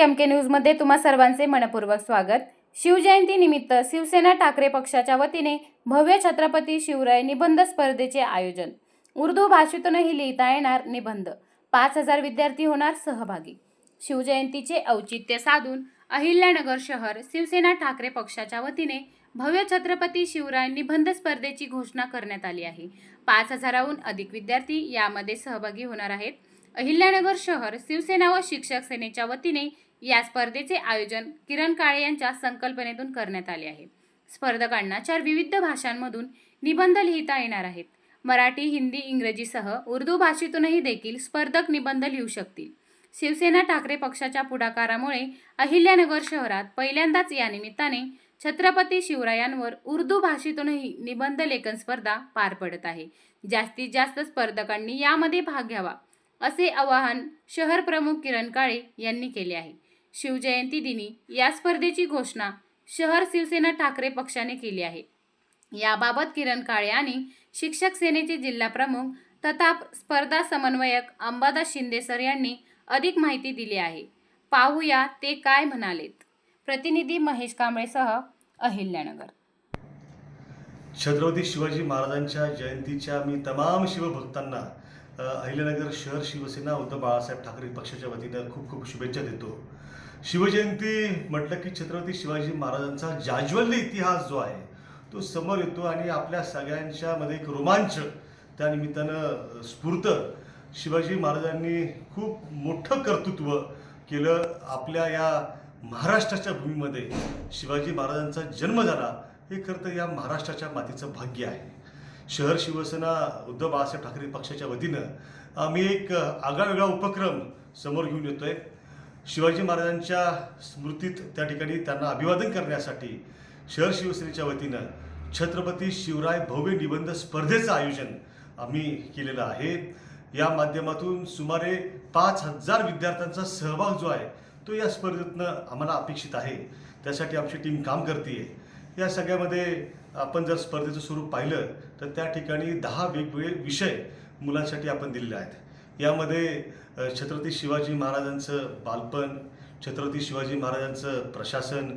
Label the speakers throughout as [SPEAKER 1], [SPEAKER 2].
[SPEAKER 1] M के न्यूजमध्ये तुम्हा सर्वांचे मनपूर्वक स्वागत. शिवजयंतीनिमित्त शिवसेना ठाकरे पक्षाच्या वतीने भव्य छत्रपती शिवराय निबंध स्पर्धेचे आयोजन. उर्दू भाषेतूनही लिहिता येणार निबंध. पाच हजार विद्यार्थी होणार सहभागी. शिवजयंतीचे औचित्य साधून अहिल्यानगर शहर शिवसेना ठाकरे पक्षाच्या वतीने भव्य छत्रपती शिवराय निबंध स्पर्धेची घोषणा करण्यात आली आहे. पाच हजाराहून अधिक विद्यार्थी यामध्ये सहभागी होणार आहेत. अहिल्यानगर शहर शिवसेना व शिक्षक सेनेच्या वतीने या स्पर्धेचे आयोजन किरण काळे यांच्या संकल्पनेतून करण्यात आले आहे. स्पर्धकांना चार विविध भाषांमधून निबंध लिहिता येणार आहेत. मराठी हिंदी इंग्रजीसह उर्दू भाषेतूनही देखील स्पर्धक निबंध लिहू शकतील. शिवसेना ठाकरे पक्षाच्या पुढाकारामुळे अहिल्यानगर शहरात पहिल्यांदाच या निमित्ताने छत्रपती शिवरायांवर उर्दू भाषेतूनही निबंध लेखन स्पर्धा पार पडत आहे. जास्तीत जास्त स्पर्धकांनी यामध्ये भाग घ्यावा असे आवाहन शहर प्रमुख किरण काळे यांनी केले आहे. शिवजयंती दिनी या स्पर्धेची घोषणा शहर शिवसेना ठाकरे पक्षाने केली आहे. याबाबत किरण काळे आणि शिक्षक सेनेचे जिल्हाप्रमुख तथा स्पर्धा समन्वयक अंबादास शिंदे सर यांनी अधिक माहिती दिली आहे. पाहूया ते काय म्हणालेत. प्रतिनिधी महेश कांबळेसह अहिल्यानगर.
[SPEAKER 2] छत्रपती शिवाजी महाराजांच्या जयंतीच्या मी तमाम शिवभक्तांना अहिल्यानगर शहर शिवसेना उद्धव बाळासाहेब ठाकरे पक्षाच्या वतीनं खूप खूप शुभेच्छा देतो. शिवजयंती म्हटलं की छत्रपती शिवाजी महाराजांचा जाज्वल्य इतिहास जो आहे तो समोर येतो आणि आपल्या सगळ्यांच्या मध्ये एक रोमांच त्या निमित्तानं स्फूर्त शिवाजी महाराजांनी खूप मोठं कर्तृत्व केलं आपल्या या महाराष्ट्राच्या भूमीमध्ये. शिवाजी महाराजांचा जन्म झाला हे खरं तर या महाराष्ट्राच्या मातीचं भाग्य आहे. शहर शिवसेना उद्धव बाळासाहेब ठाकरे पक्षाच्या वतीनं आम्ही एक आगळावेगळा उपक्रम समोर घेऊन येतोय. शिवाजी महाराजांच्या स्मृतीत त्या ठिकाणी त्यांना अभिवादन करण्यासाठी शहर शिवसेनेच्या वतीनं छत्रपती शिवराय भव्य निबंध स्पर्धेचं आयोजन आम्ही केलेलं आहे. या माध्यमातून सुमारे पाच हजार विद्यार्थ्यांचा सहभाग जो आहे तो या स्पर्धेतनं आम्हाला अपेक्षित आहे. त्यासाठी आमची टीम काम करते या सगळ्यामध्ये आपण जर स्पर्धेचं स्वरूप पाहिलं तर त्या ठिकाणी दहा वेगवेगळे विषय मुलांसाठी आपण दिलेले आहेत. यामध्ये छत्रपती शिवाजी महाराजांचं बालपण छत्रपती शिवाजी महाराजांचं प्रशासन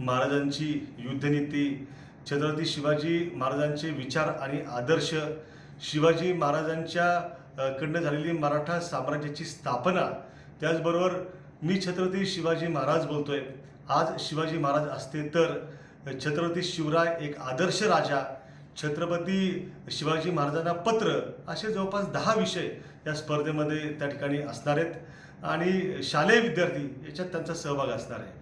[SPEAKER 2] महाराजांची युद्धनीती छत्रपती शिवाजी महाराजांचे विचार आणि आदर्श शिवाजी महाराजांच्या कडनं झालेली मराठा साम्राज्याची स्थापना त्याचबरोबर मी छत्रपती शिवाजी महाराज बोलतोय. आज शिवाजी महाराज असते तर छत्रपती शिवराय एक आदर्श राजा छत्रपती शिवाजी महाराजांना पत्र असे जवळपास दहा विषय या स्पर्धेमध्ये त्या ठिकाणी असणार आहेत. आणि शालेय विद्यार्थी याच्यात त्यांचा सहभाग असणार आहे.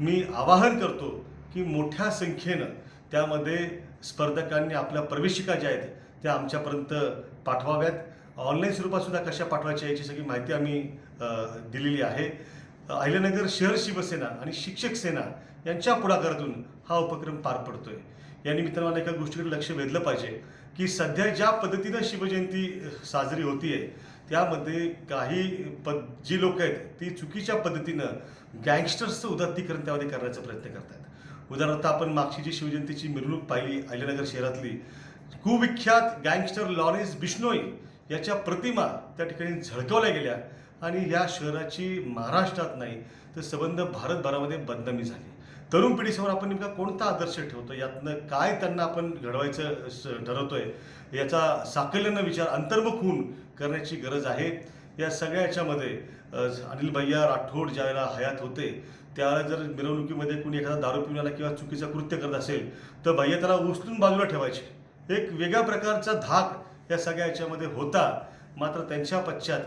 [SPEAKER 2] मी आवाहन करतो की मोठ्या संख्येनं त्यामध्ये स्पर्धकांनी आपल्या प्रवेशिका ज्या आहेत त्या आमच्यापर्यंत पाठवाव्यात. ऑनलाईन स्वरूपातसुद्धा कशा पाठवायच्या याची सगळी माहिती आम्ही दिलेली आहे. अहिल्यानगर शहर शिवसेना आणि शिक्षक सेना यांच्या पुढाकारातून हा उपक्रम पार पडतोय. या निमित्तानं मला एका गोष्टीकडे लक्ष वेधलं पाहिजे की सध्या ज्या पद्धतीनं शिवजयंती साजरी होतीये त्यामध्ये काही पद जी लोक आहेत ती चुकीच्या पद्धतीनं गँगस्टर्सचं उदात्तीकरण त्यामध्ये करण्याचा प्रयत्न करतात उदाहरणार्थ आपण मागची जी शिवजयंतीची मिरवणूक पाहिली अहिल्यानगर शहरातली कुविख्यात गँगस्टर लॉरेन्स बिश्नोई याच्या प्रतिमा त्या ठिकाणी झळकवल्या गेल्या आणि या शहराची महाराष्ट्रात नाही तर संबंध भारतभरामध्ये बदनामी झाली. तरुण पिढीसमोर आपण नेमका कोणता आदर्श ठेवतो यातनं काय त्यांना आपण घडवायचं ठरवतोय? याचा साकल्यानं विचार अंतर्मुख होऊन करण्याची गरज आहे. या सगळ्या याच्यामध्ये अनिल भैया राठोड ज्यावेळेला हयात होते त्यावेळेला जर मिरवणुकीमध्ये कुणी एखादा दारू पिऊन आला किंवा चुकीचं कृत्य करत असेल तर भैया त्याला उचलून बाजूला ठेवायचे. एक वेगळ्या प्रकारचा धाक या सगळ्या याच्यामध्ये होता. मात्र त्यांच्या पश्चात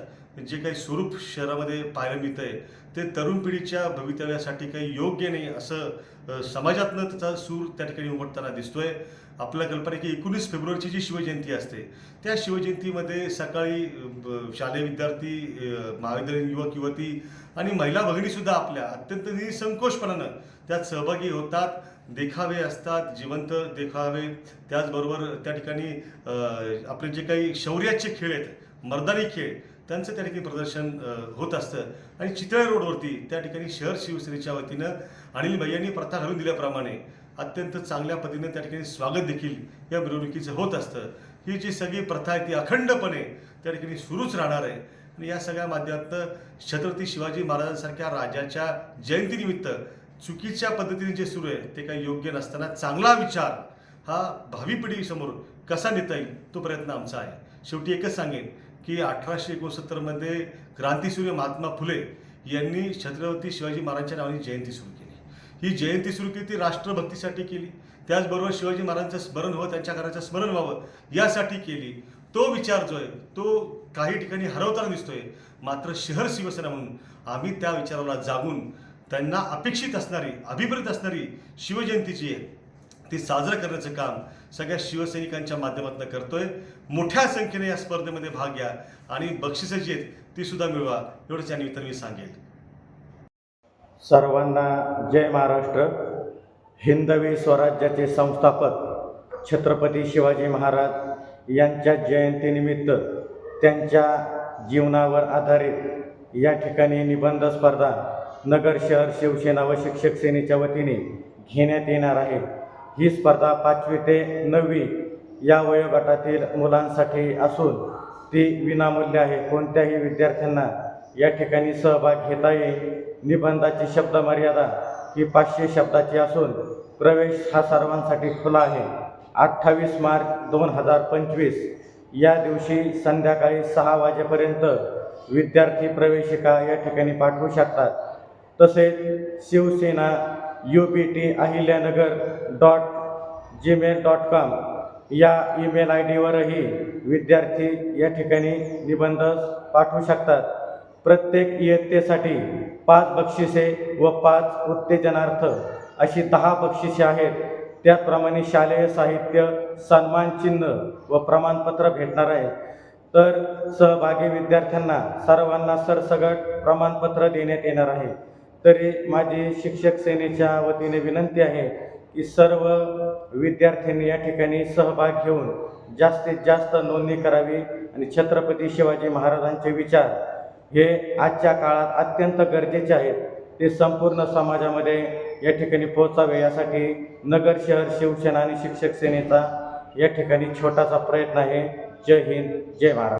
[SPEAKER 2] जे काही स्वरूप शहरामध्ये पाहायला मिळतंय ते तरुण पिढीच्या भवितव्यासाठी काही योग्य नाही असं समाजातनं त्याचा सूर त्या ठिकाणी उमटताना दिसतोय. आपल्या कल्पना की एकोणीस फेब्रुवारीची जी शिवजयंती असते त्या शिवजयंतीमध्ये सकाळी ब- शालेय विद्यार्थी महाविद्यालयीन युवक युवती आणि महिला भगिनीसुद्धा आपल्या अत्यंत निसंकोचपणानं त्यात सहभागी होतात देखावे असतात जिवंत देखावे. त्याचबरोबर त्या ठिकाणी आपले जे काही शौर्याचे खेळ आहेत मर्दानी खेळ त्यांचं त्या ठिकाणी प्रदर्शन होत असतं. आणि चितळे रोडवरती त्या ठिकाणी शहर शिवसेनेच्या वतीनं अनिल भैयांनी प्रथा घालून दिल्याप्रमाणे अत्यंत चांगल्या पद्धतीनं त्या ठिकाणी स्वागत देखील या मिरवणुकीचं होत असतं. ही जी सगळी प्रथा आहे ती अखंडपणे त्या ठिकाणी सुरूच राहणार आहे. आणि या सगळ्या माध्यमातून छत्रपती शिवाजी महाराजांसारख्या राजाच्या जयंतीनिमित्त चुकीच्या पद्धतीने जे सुरू आहे ते काही योग्य नसताना चांगला विचार हा भावी पिढीसमोर कसा नेता येईल तो प्रयत्न आमचा आहे. शेवटी एकच सांगेन की अठराशे एकोणसत्तरमध्ये क्रांतीसूर्य महात्मा फुले यांनी छत्रपती शिवाजी महाराजांच्या नावाने जयंती सुरू केली. ही जयंती सुरू केली ती राष्ट्रभक्तीसाठी केली. त्याचबरोबर शिवाजी महाराजांचं स्मरण व्हावं त्यांच्या घराचं स्मरण व्हावं यासाठी केली. तो विचार जो आहे तो काही ठिकाणी हरवताना दिसतोय. मात्र शहर शिवसेना म्हणून आम्ही त्या विचाराला जागून त्यांना अपेक्षित असणारी अभिप्रेत असणारी शिवजयंती जी आहे ती साजरं करण्याचं काम सगळ्या शिवसैनिकांच्या माध्यमातून करतोय. मोठ्या संख्येने या स्पर्धेमध्ये भाग घ्या आणि बक्षिसं जी आहेत ती सुद्धा मिळवा एवढंच या निमित्ताने मी सांगेल.
[SPEAKER 3] सर्वांना जय महाराष्ट्र. हिंदवी स्वराज्याचे संस्थापक छत्रपती शिवाजी महाराज यांच्या जयंतीनिमित्त त्यांच्या जीवनावर आधारित या ठिकाणी निबंध स्पर्धा नगर शहर शिवसेना व शिक्षक सेनेच्या वतीने घेण्यात येणार आहे. ही स्पर्धा पाचवी ते नववी या वयोगटातील मुलांसाठी असून ती विनामूल्य आहे. कोणत्याही विद्यार्थ्यांना या ठिकाणी सहभाग घेता येईल. निबंधाची शब्द मर्यादा ही पाचशे शब्दाची असून प्रवेश हा सर्वांसाठी खुला आहे. अठ्ठावीस मार्च दोन हजार पंचवीस या दिवशी संध्याकाळी सहा वाजेपर्यंत विद्यार्थी प्रवेशिका या ठिकाणी पाठवू शकतात. तसेच Shivsena U B T Ahilyanagar dot Gmail dot com या ईमेल आय डीवरही विद्यार्थी या ठिकाणी निबंध पाठवू शकतात. प्रत्येक इयत्तेसाठी पाच बक्षिसे व पाच उत्तेजनार्थ अशी दहा बक्षिसे आहेत. त्याचप्रमाणे शालेय साहित्य सन्मान चिन्ह व प्रमाणपत्र भेटणार आहे. तर सहभागी विद्यार्थ्यांना सर्वांना सरसगट प्रमाणपत्र देण्यात येणार आहे. तरी माझी शिक्षक सेनेच्या वतीने विनंती आहे सर्व विद्यार्थ्यांनी या ठिकाणी सहभाग घेऊन जास्तीत जास्त नोंदणी करावी आणि छत्रपती शिवाजी महाराजांचे विचार हे आजच्या काळात अत्यंत गरजेचे आहेत. ते संपूर्ण समाजामध्ये या ठिकाणी पोहोचावे यासाठी नगर शहर शिवसेना आणि शिक्षक सेनेचा या ठिकाणी छोटासा प्रयत्न आहे. जय हिंद जय
[SPEAKER 4] महाराज